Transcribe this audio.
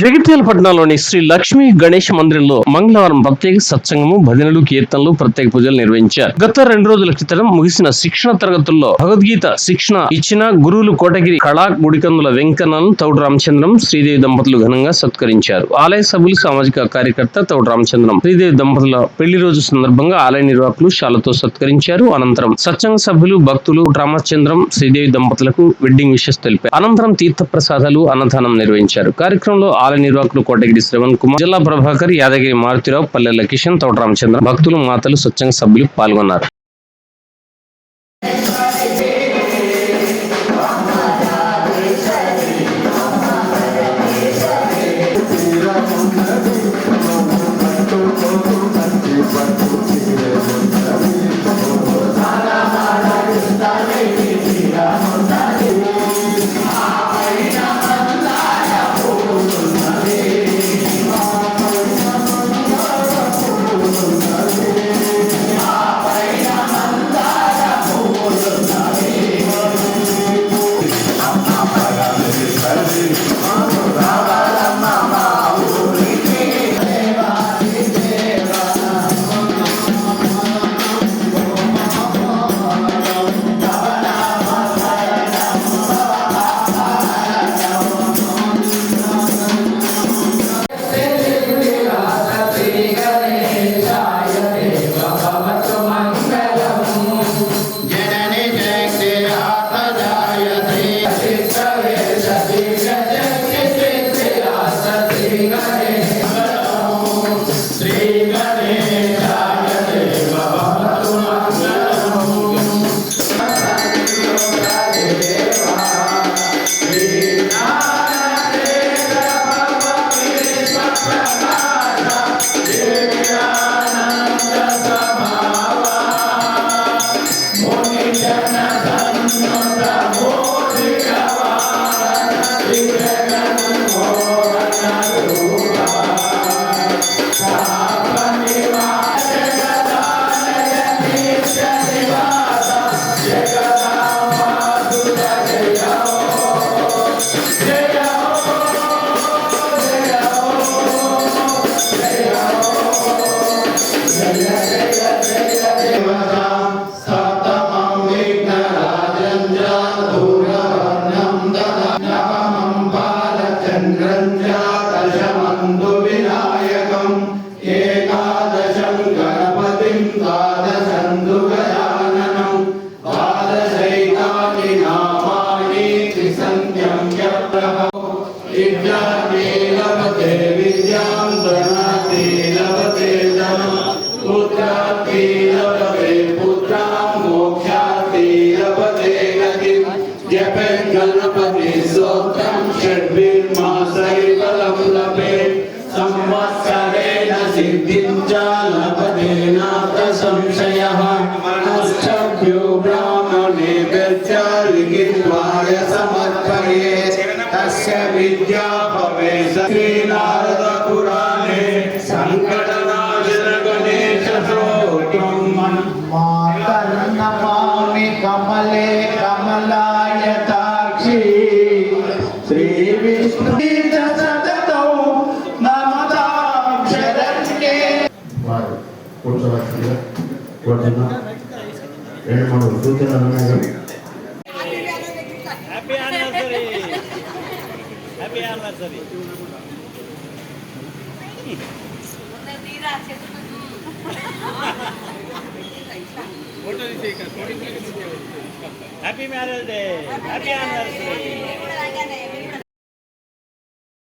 జగిత్యాల పట్టణంలోని శ్రీ లక్ష్మీ గణేష్ మందిరంలో మంగళవారం ప్రత్యేక సత్సంగము భజనలు కీర్తనలు ప్రత్యేక పూజలు నిర్వహించారు. గత రెండు రోజుల క్రితం ముగిసిన శిక్షణ తరగతుల్లో భగవద్గీత శిక్షణ ఇచ్చిన గురువులు కోటగిరి కళా గుడికందుల వెంకన్నను తౌడు రామచంద్రం శ్రీదేవి దంపతులు ఘనంగా సత్కరించారు. ఆలయ సభ్యులు సామాజిక కార్యకర్త తౌడు రామచంద్రం శ్రీదేవి దంపతుల పెళ్ళి రోజు సందర్భంగా ఆలయ నిర్వాహకులు శాలతో సత్కరించారు. అనంతరం సత్సంగ సభ్యులు భక్తులు రామచంద్రం శ్రీదేవి దంపతులకు వెడ్డింగ్ విషెస్ తెలిపారు. అనంతరం తీర్థ ప్రసాదాలు అన్నదానం నిర్వహించారు. కార్యక్రమంలో నిర్వాహకులు కోటగిరి శ్రవణ్ కుమార్ జిల్లా ప్రభాకర్ యాదగిరి మారుతిరావు పల్లెల కిషన్ తోట రామచంద్ర భక్తులు మాతలు స్వచ్ఛంగ సభ్యులు పాల్గొన్నారు. Star. గణపతి స్తోత్రం షడ్విర్మాసైఫలం లభే సంవత్సరేణ సిద్ధించాలపదే నాథ సంశయ అష్టభ్యో బ్రాహ్మణే గచ్చారిగిర్వాయ సమర్పయే కమలే కోరుతున్నాం రెండు మూడు సూచనలు ఉన్నాయి. Happy happy marriage day happy anniversary